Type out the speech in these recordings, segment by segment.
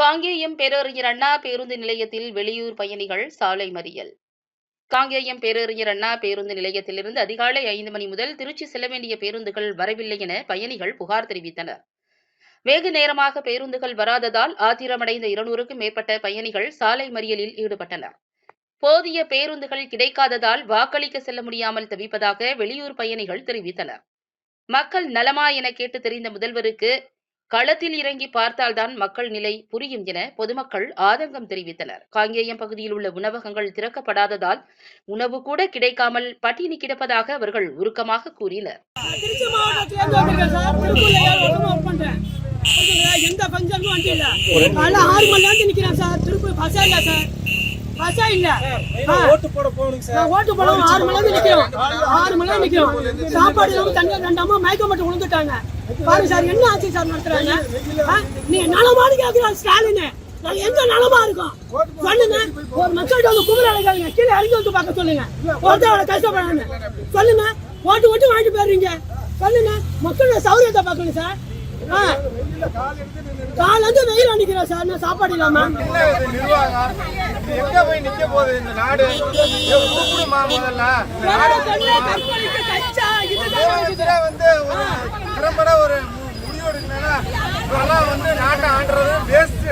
காங்கேயம் பேரறிஞர் அண்ணா பேருந்து நிலையத்தில் வெளியூர் பயணிகள் சாலை மறியல். காங்கேயம் பேரறிஞர் அண்ணா பேருந்து நிலையத்திலிருந்து அதிகாலை ஐந்து மணி முதல் திருச்சி செல்ல வேண்டிய பேருந்துகள் வரவில்லை என பயணிகள் புகார் தெரிவித்தனர். வெகு நேரமாக பேருந்துகள் வராததால் ஆத்திரமடைந்த இருநூறுக்கும் மேற்பட்ட பயணிகள் சாலை மறியலில் ஈடுபட்டனர். போதிய பேருந்துகள் கிடைக்காததால் வாக்களிக்க செல்ல முடியாமல் தவிப்பதாக வெளியூர் பயணிகள் தெரிவித்தனர். மக்கள் நலமா என கேட்டு தெரிந்த முதல்வருக்கு களத்தில் இறங்கி பார்த்தால்தான் மக்கள் நிலை புரியும் என பொதுமக்கள் ஆதங்கம் தெரிவித்தனர். காங்கேயம் பகுதியில் உள்ள உணவகங்கள் திறக்கப்படாததால் உணவு கூட கிடைக்காமல் பட்டினி கிடப்பதாக அவர்கள் உருக்கமாக கூறினர். பண்றேன். எந்த ஃபங்க்ஷனுக்கும் வண்டி இல்ல ஆறு மணி நேரத்துக்கு நிக்கிறேன் சார். திருப்பூர் பஸ்ஸே இல்ல சார்? இல்ல. ஓட்டு போட போகணுங்க சார். ஓட்டு போடவும் ஆறு மணி நேரம் நிக்கிறோம். ஆறு மணி நேரம் நிக்கிறோம். சாப்பாடு இல்லாம தண்ணி ரெண்டு அம்மா மயக்கம் மட்டும் விழுந்துட்டாங்க. சார் என்ன ஆச்சு சார் நடத்துறாங்க? நீங்க நலமானு கேட்கிறான் ஸ்டாலின். நாங்க எங்க நலமா இருக்கோம்? சொல்லுங்க. ஒரு மக்கள்கிட்ட வந்து குமர அழைக்காதீங்க கீழே இறங்கி வந்து பார்க்க சொல்லுங்க. ஒருத்தரோட கஷ்டப்படுறாங்க சொல்லுங்க. ஓட்டு ஓட்டு வாங்கிட்டு போயிடுறீங்க. சொல்லுங்க. மக்களோட சௌரியத்தை பார்க்கணும் சார். இருந்து வெயில் அடிக்கிறோம் சார். நான் சாப்பாடு இல்லாம. எங்க போகுது இந்த நாடு கூப்பிடுமா முதல்ல வந்து ஒரு திறம்பட ஒரு மு- முடிவு எடுக்கணும்னா இதெல்லாம் வந்து நாட்டை ஆண்டுறது வேஸ்ட்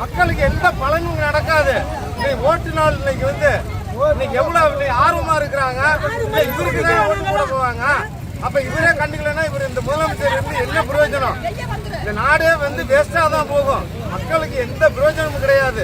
மக்களுக்கு எந்த பலனும் நடக்காது இன்னைக்கு ஓட்டு நாள் இன்னைக்கு வந்து இன்னைக்கு எவ்வளவு ஆர்வமா இருக்கிறாங்க இவருக்கு தான் ஓட்டு போட போவாங்க அப்ப இவரே கண்டுக்கலன்னா இவர் இந்த முதலமைச்சர் இருந்து என்ன பிரயோஜனம் இந்த நாடே வந்து வேஸ்டா தான் போகும் மக்களுக்கு எந்த பிரயோஜனமும் கிடையாது